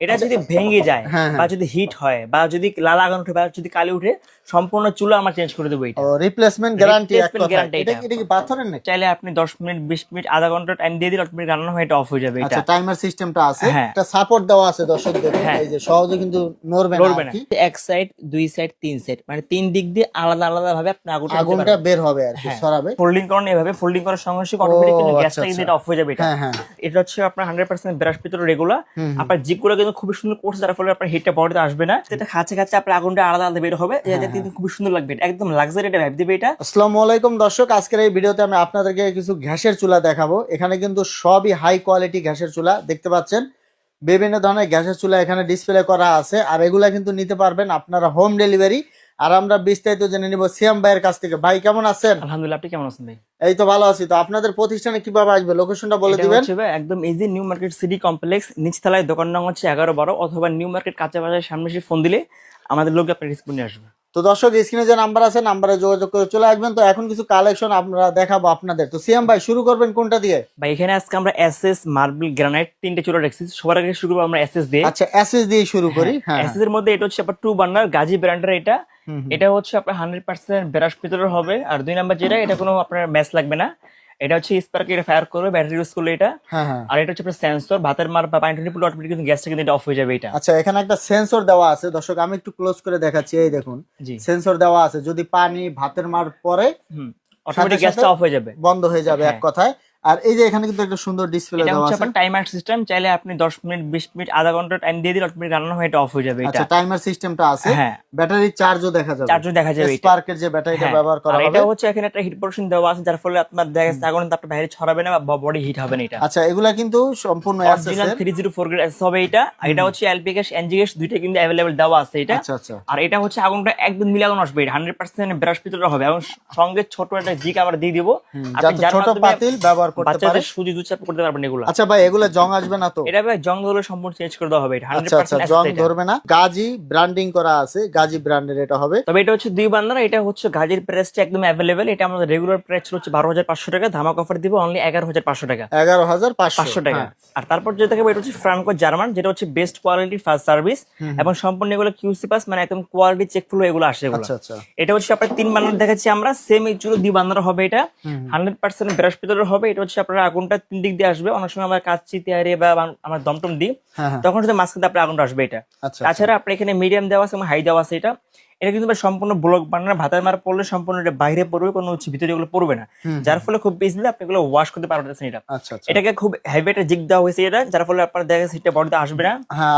এটা যদি ভেঙে যায় হ্যাঁ, হ্যাঁ। বা যদি হিট হয় বা যদি লাল আগুন উঠে বা যদি কালি উঠে সম্পূর্ণ চুলা আমরা চেঞ্জ করে দেবো এটা। রিপ্লেসমেন্ট গ্যারান্টি এটা। এটা। কি- এটা কি পাথরের নাকি? চাইলে আপনি দশ মিনিট বিশ মিনিট আধা ঘণ্টা টাইম দিয়ে দিলে অটোমেটিক রান্না হয়ে এটা অফ হয়ে যাবে এটা। আচ্ছা টাইমার সিস্টেমটা আছে। হ্যাঁ। একটা সাপোর্ট দেওয়া আছে দর্শক দেখুন হ্যাঁ। এই যে সহজে কিন্তু নড়বে না। এক সাইড দুই সাইড তিন সাইড মানে তিন দিক দিয়ে আলাদা আলাদা ভাবে আপনি আগুনটা আগুনটা বের হবে আর কি সরাবে। ফোল্ডিং করেন এভাবে। ফোল্ডিং করার সঙ্গে সঙ্গে অটোমেটিক কিন্তু আচ্ছা, গ্যাসটা কিন্তু আচ্ছা। এটা অফ হয়ে যাবে এটা। এটা হচ্ছে আপনার হান্ড্রেড পার্সেন্ট ব্রাশ ভিতরে রেগুলার। আপনার জিপগুলো কিন্তু খুবই সুন্দর করছে যার ফলে আপনার হিটটা বডিতে আসবে না। এটা খাচ্ছে খাচ্ছে আপনার আগুনটা আলাদা আলাদা বের হবে। হ্যাঁ, এটা কিন্তু খুবই সুন্দর লাগবে। একদম লাক্সারি এটা ভাইব দিবে এটা। আসসালামু আলাইকুম দর্শক আজকের এই ভিডিওতে আমি আপনাদেরকে কিছু গ্যাসের চুলা দেখাবো। এখানে কিন্তু সবই হাই কোয়ালিটি গ্যাসের চুলা দেখতে পাচ্ছেন? বিভিন্ন ধরনের গ্যাসের চুলা এখানে ডিসপ্লে করা আছে। আর এগুলা কিন্তু নিতে পারবেন আপনারা হোম ডেলিভারি আর আমরা বিস্তারিত জেনে নিব সিয়াম ভাইয়ের কাছ থেকে। ভাই কেমন আছেন? আলহামদুলিল্লাহ আপনি কেমন আছেন ভাই? এই তো ভালো আছি। তো আপনাদের প্রতিষ্ঠানে কীভাবে আসবে? লোকেশনটা বলে দিবেন। একদম easy new market city complex নিচতলায় দোকান নাম হচ্ছে এগারো বারো অথবা নিউ মার্কেট কাঁচা বাজারের সামনে এসে ফোন দিলে আমাদের লোক আপনার রিসপন্ডে আসবে। তো দর্শক স্ক্রিনে যে নাম্বার আছে নাম্বারে যোগাযোগ করে চলে আসবেন। তো এখন কিছু কালেকশন আমরা দেখাবো আপনাদের। তো সিএম ভাই শুরু করবেন কোনটা দিয়ে? ভাই এখানে আজকে আমরা এসএস মার্বেল গ্রানাইট তিনটে চুলা রাখছি। সবার আগে শুরু করব আমরা এসএস দিয়ে। আচ্ছা এসএস দিয়ে শুরু করি হ্যাঁ এসএস এর মধ্যে এটা হচ্ছে আপনার টু বার্নার গাজি ব্র্যান্ডের এটা। এটা হচ্ছে আপনার হান্ড্রেড পার্সেন্ট ব্রাশ ভিতরে হবে। আর দুই নাম্বার যেটা এটা কোনো আপনার ম্যাচ লাগবে না। এটা হচ্ছে স্পার্ক এটা ফায়ার করবে ব্যাটারি ইউজ করলে এটা। হ্যাঁ হ্যাঁ। আর এটা হচ্ছে আপনার সেন্সর ভাতের মার বা পানি পুরো অটোমেটিক কিন্তু গ্যাসটা কিন্তু এটা অফ হয়ে যাবে এটা। আচ্ছা এখানে একটা সেন্সর দেওয়া আছে। দর্শক আমি একটু ক্লোজ করে দেখাচ্ছি এই দেখুন। সেন্সর দেওয়া আছে। যদি পানি ভাতের মার পরে অটোমেটিক গ্যাসটা অফ হয়ে যাবে। বন্ধ হয়ে যাবে এক হ্যাঁ। কথায়। আর এই যে এখানে কিন্তু একটা সুন্দর ডিসপ্লে দেওয়া আছে। আপনার টাইমার সিস্টেম চাইলে আপনি দশ মিনিট বিশ মিনিট আধা ঘণ্টা টাইম দিয়ে দিলে অটোমেটিক রান্না হয়ে এটা অফ হয়ে যাবে এটা। আচ্ছা টাইমার সিস্টেমটা আছে। হ্যাঁ। ব্যাটারি চার্জও দেখা যাবে। চার্জও দেখা যাবে স্পার্কের যে ব্যাটারিটা ব্যবহার করা হবে। এটা হচ্ছে এখানে একটা হিট পোর্শন দেওয়া আছে যার ফলে আপনার দেখা যাচ্ছে আগুন আপনার বাইরে ছড়াবে না বা বডি হিট হবে না এটা। আচ্ছা এগুলা কিন্তু সম্পূর্ণ অরিজিনাল অ্যাসেসের থ্রি জিরো ফোর গ্রেড হবে এটা। আর এটা হচ্ছে এলপি গ্যাস এনজি গ্যাস দুইটা কিন্তু অ্যাভেলেবেল দেওয়া আছে এটা। আচ্ছা আচ্ছা। আর এটা হচ্ছে আগুনটা একদম মিলে আগুন আসবে এটা। হান্ড্রেড পার্সেন্ট ব্রাশ ভিতরে হবে এবং সঙ্গে ছোট একটা জিক আমরা দিয়ে দিব। আপনি ছোট পাতিল ব্যবহার করতে পারে। বাচ্চাদের সুজি দুধ চাপ করতে পারবেন এগুলো। আচ্ছা ভাই এগুলা জং আসবে না তো? এটা ভাই জং ধরলে সম্পূর্ণ চেঞ্জ করে দেওয়া হবে এটা হান্ড্রেড আচ্ছা আচ্ছা জং ধরবে না। গাজি ব্র্যান্ডিং করা আছে গাজি ব্র্যান্ডের এটা হবে। তবে এটা হচ্ছে দুই বান্দার এটা হচ্ছে গাজের প্রাইসটা একদম অ্যাভেলেবেল এটা আমাদের রেগুলার প্রাইস হচ্ছে বারো হাজার পাঁচশো টাকা ধামাক অফার দিব অনলি এগারো হাজার পাঁচশো টাকা। এগারো হাজার পাঁচশো পাঁচশো টাকা। হ্যাঁ। আর তারপর যেটা থাকবে এটা হচ্ছে ফ্রাঙ্কো জার্মান যেটা হচ্ছে বেস্ট কোয়ালিটি ফার্স্ট সার্ভিস এবং সম্পূর্ণ এগুলো কিউসি পাস মানে একদম কোয়ালিটি চেক ফুল এগুলো আসে এগুলো। আচ্ছা আচ্ছা। এটা হচ্ছে আপনার তিন বান্নার দেখাচ্ছি আমরা সেম এই চুলো দুই বান্নার হবে এটা। হান্ড্রেড পার্সেন্ট ব্রাশ ভিতরে হবে এটা হচ্ছে আপনার আগুনটা তিন দিক দিয়ে আসবে। অনেক সময় আমরা কাচ্চি তেয়ারি বা আমার দমটম দিই। হ্যাঁ হ্যাঁ। তখন শুধু মাঝখানে আপনার আগুনটা আসবে এটা। আচ্ছা তাছাড়া আপনার এখানে মিডিয়াম দেওয়া আছে এবং হাই দেওয়া আছে এটা। এটা কিন্তু সম্পূর্ণ ব্লক বানানোর ভাতের মার পড়লে সম্পূর্ণ এটা বাইরে পড়বে কোনো হচ্ছে ভিতরে এগুলো পড়বে না। যার ফলে খুব ইজিলি আপনি এগুলো ওয়াশ করতে পারবেন এটা। আচ্ছা আচ্ছা। এটাকে খুব হেভি একটা জিগ দেওয়া হয়েছে এটা। যার ফলে আপনার দেখা যাচ্ছে এটা বডিতে আসবে না। হ্যাঁ